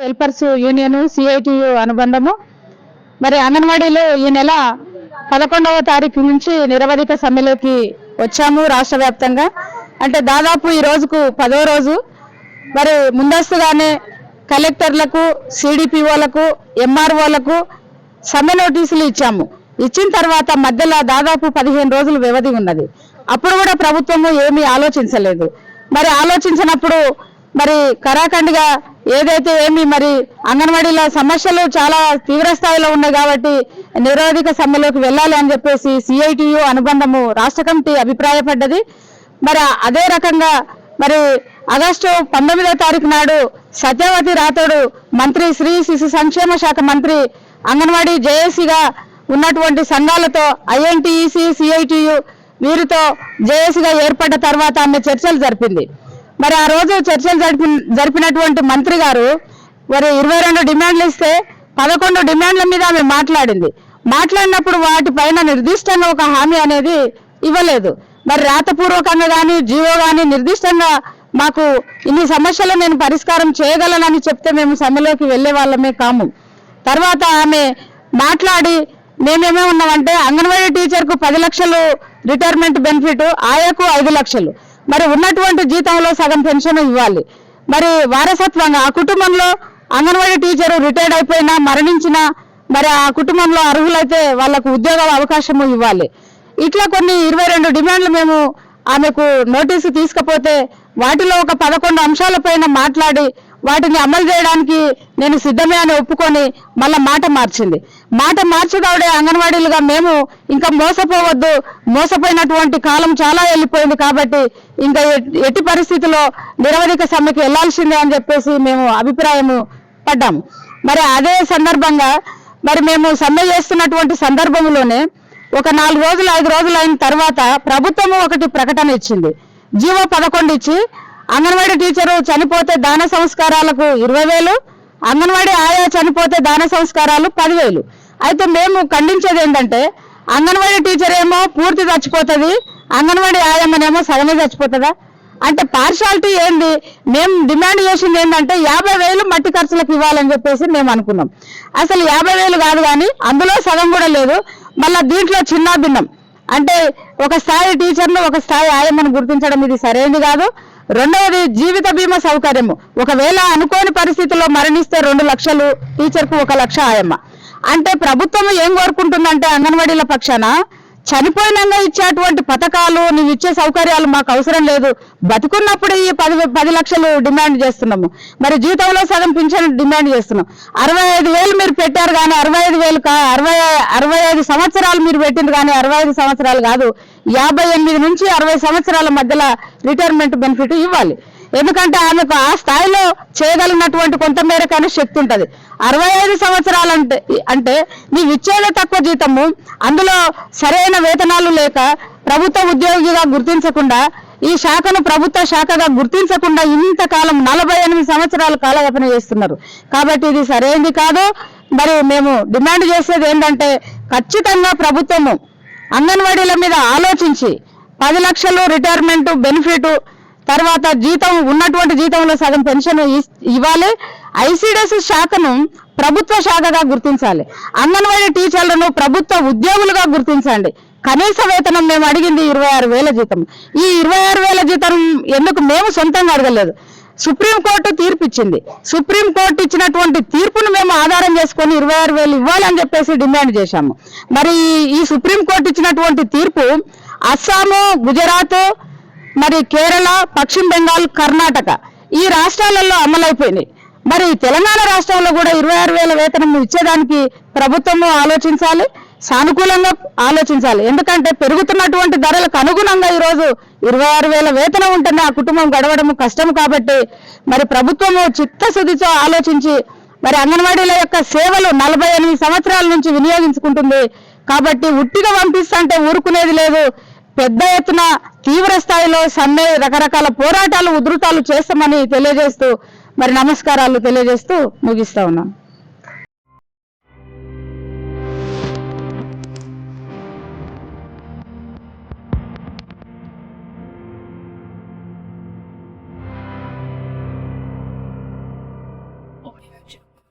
Helpers union CITU అనుబంధము. మరి అంగన్వాడీలో ఈ నెల పదకొండవ తారీఖు నుంచి నిరవధిక సమ్మెలోకి వచ్చాము రాష్ట్ర వ్యాప్తంగా. అంటే దాదాపు ఈ రోజుకు పదో రోజు. మరి ముందస్తుగానే కలెక్టర్లకు సిడిపిఓలకు ఎంఆర్ఓలకు సమ్మె నోటీసులు ఇచ్చాము. ఇచ్చిన తర్వాత మధ్యలో దాదాపు పదిహేను రోజులు వ్యవధి ఉన్నది. అప్పుడు కూడా ప్రభుత్వము ఏమీ ఆలోచించలేదు. మరి ఆలోచించినప్పుడు మరి కరాఖండిగా ఏదైతే ఏమి మరి అంగన్వాడీలో సమస్యలు చాలా తీవ్ర స్థాయిలో ఉన్నాయి కాబట్టి నిరోధిక సమ్మెలోకి వెళ్ళాలి అని చెప్పేసి సిఐటియు అనుబంధము రాష్ట్ర కమిటీ అభిప్రాయపడ్డది. మరి అదే రకంగా మరి ఆగస్టు పంతొమ్మిదో తారీఖు నాడు సత్యవతి రాథోడు మంత్రి శ్రీ శిశు సంక్షేమ శాఖ మంత్రి అంగన్వాడీ జేఏసీగా ఉన్నటువంటి సంఘాలతో ఐఎన్టీఈసీ సిఐటియు వీరితో జేఏసీగా ఏర్పడ్డ తర్వాత ఆమె చర్చలు జరిపింది. మరి ఆ రోజు చర్చలు జరిపి జరిపినటువంటి మంత్రి గారు మరి ఇరవై రెండు డిమాండ్లు ఇస్తే పదకొండు డిమాండ్ల మీద ఆమె మాట్లాడింది. మాట్లాడినప్పుడు వాటిపైన నిర్దిష్టంగా ఒక హామీ అనేది ఇవ్వలేదు. మరి రాతపూర్వకంగా కానీ జీవో కానీ నిర్దిష్టంగా మాకు ఇన్ని సమస్యలు నేను పరిష్కారం చేయగలనని చెప్తే మేము సమ్మెలోకి వెళ్ళే వాళ్ళమే కాము. తర్వాత ఆమె మాట్లాడి మేమేమే ఉన్నామంటే అంగన్వాడీ టీచర్కు పది లక్షలు రిటైర్మెంట్ బెనిఫిట్ ఆయాకు ఐదు లక్షలు. మరి ఉన్నటువంటి జీతంలో సగం పెన్షన్ ఇవ్వాలి. మరి వారసత్వంగా ఆ కుటుంబంలో అంగన్వాడీ టీచరు రిటైర్డ్ అయిపోయినా మరణించినా మరి ఆ కుటుంబంలో అర్హులైతే వాళ్ళకు ఉద్యోగ అవకాశము ఇవ్వాలి. ఇట్లా కొన్ని ఇరవై రెండు డిమాండ్లు మేము ఆమెకు నోటీసు తీసుకపోతే వాటిలో ఒక పదకొండు అంశాలపైన మాట్లాడి వాటిని అమలు చేయడానికి నేను సిద్ధమే అని ఒప్పుకొని మళ్ళా మాట మార్చింది. మాట మార్చదావుడే అంగన్వాడీలుగా మేము ఇంకా మోసపోవద్దు. మోసపోయినటువంటి కాలం చాలా వెళ్ళిపోయింది కాబట్టి ఇంకా ఎట్టి పరిస్థితిలో నిరవధిక సమ్మెకి వెళ్ళాల్సిందే అని చెప్పేసి మేము అభిప్రాయము పడ్డాము మరి అదే సందర్భంగా మరి మేము సమ్మె చేస్తున్నటువంటి సందర్భంలోనే ఒక నాలుగు రోజులు ఐదు రోజులు అయిన తర్వాత ప్రభుత్వము ఒకటి ప్రకటన ఇచ్చింది. జీవో పదకొండు ఇచ్చి అంగన్వాడీ టీచరు చనిపోతే దాన సంస్కారాలకు ఇరవై వేలు అంగన్వాడీ ఆయా చనిపోతే దాన సంస్కారాలు పదివేలు. అయితే మేము ఖండించేది ఏంటంటే అంగన్వాడీ టీచర్ ఏమో పూర్తి చచ్చిపోతుంది అంగన్వాడీ ఆయమ్మనేమో సగమే చచ్చిపోతుందా? అంటే పార్షాలిటీ ఏంది? మేము డిమాండ్ చేసింది ఏంటంటే యాభై వేలు మట్టి ఖర్చులకు ఇవ్వాలని చెప్పేసి మేము అనుకున్నాం. అసలు యాభై వేలు కాదు కానీ అందులో సగం కూడా లేదు. మళ్ళా దీంట్లో చిన్న భిన్నం అంటే ఒక స్థాయి టీచర్ను ఒక స్థాయి ఆయమ్మను గుర్తించడం ఇది సరైనది కాదు. రెండవది జీవిత బీమా సౌకర్యము. ఒకవేళ అనుకోని పరిస్థితుల్లో మరణిస్తే రెండు లక్షలు టీచర్కు ఒక లక్ష ఆయమ్మ. అంటే ప్రభుత్వం ఏం కోరుకుంటుందంటే అంగన్వాడీల పక్షాన చనిపోయినాక ఇచ్చేటువంటి పథకాలు నువ్వు ఇచ్చే సౌకర్యాలు మాకు అవసరం లేదు. బతుకున్నప్పుడు ఈ పది పది లక్షలు డిమాండ్ చేస్తున్నాము. మరి జీతంలో సగం పింఛన్ డిమాండ్ చేస్తున్నాం. అరవై ఐదు వేలు మీరు పెట్టారు కానీ అరవై ఐదు వేలు కా అరవై అరవై ఐదు సంవత్సరాలు మీరు పెట్టింది కానీ అరవై ఐదు సంవత్సరాలు కాదు. యాభై ఎనిమిది నుంచి అరవై సంవత్సరాల మధ్యలో రిటైర్మెంట్ బెనిఫిట్ ఇవ్వాలి. ఎందుకంటే ఆమెకు ఆ స్థాయిలో చేయగలిగినటువంటి కొంతమేరకైనా శక్తి ఉంటుంది. అరవై ఐదు సంవత్సరాలు అంటే అంటే నీవు ఇచ్చేదే తక్కువ జీతము అందులో సరైన వేతనాలు లేక ప్రభుత్వ ఉద్యోగిగా గుర్తించకుండా ఈ శాఖను ప్రభుత్వ శాఖగా గుర్తించకుండా ఇంతకాలం నలభై ఎనిమిది సంవత్సరాలు కాలయాపన చేస్తున్నారు. కాబట్టి ఇది సరైనది కాదు. మరి మేము డిమాండ్ చేసేది ఏంటంటే ఖచ్చితంగా ప్రభుత్వము అంగన్వాడీల మీద ఆలోచించి పది లక్షలు రిటైర్మెంట్ బెనిఫిట్ తర్వాత జీతం ఉన్నటువంటి జీతంలో సగం పెన్షన్ ఇవ్వాలి. ఐసిడిఎస్ శాఖను ప్రభుత్వ శాఖగా గుర్తించాలి. అంగన్వాడీ టీచర్లను ప్రభుత్వ ఉద్యోగులుగా గుర్తించండి. కనీస వేతనం మేము అడిగింది ఇరవై ఆరు వేల జీతం. ఈ ఇరవై ఆరు వేల జీతం ఎందుకు మేము సొంతంగా అడగలేదు? సుప్రీంకోర్టు తీర్పు ఇచ్చింది సుప్రీంకోర్టు ఇచ్చినటువంటి తీర్పును మేము ఆధారం చేసుకొని ఇరవై ఆరు వేలు ఇవ్వాలని చెప్పేసి డిమాండ్ చేశాము. మరి ఈ- ఈ సుప్రీంకోర్టు ఇచ్చినటువంటి తీర్పు అస్సాము గుజరాత్ మరి కేరళ పశ్చిమ బెంగాల్ కర్ణాటక ఈ రాష్ట్రాలలో అమలైపోయినాయి. మరి తెలంగాణ రాష్ట్రంలో కూడా ఇరవై ఆరు వేల వేతనం ఇచ్చేదానికి ప్రభుత్వము ఆలోచించాలి సానుకూలంగా ఆలోచించాలి. ఎందుకంటే పెరుగుతున్నటువంటి ధరలకు అనుగుణంగా ఈరోజు ఇరవై ఆరు వేల వేతనం ఉంటేనే ఆ కుటుంబం గడవడం కష్టం కాబట్టి మరి ప్రభుత్వము చిత్తశుద్ధితో ఆలోచించి మరి అంగన్వాడీల యొక్క సేవలు నలభై ఎనిమిది సంవత్సరాల నుంచి వినియోగించుకుంటుంది. కాబట్టి ఉట్టిగా పంపిస్తుంటే ఊరుకునేది లేదు. పెద్ద ఎత్తున తీవ్ర స్థాయిలో సమ్మె రకరకాల పోరాటాలు ఉధృతాలు చేస్తామని తెలియజేస్తూ మరి నమస్కారాలు తెలియజేస్తూ ముగిస్తా ఉన్నాను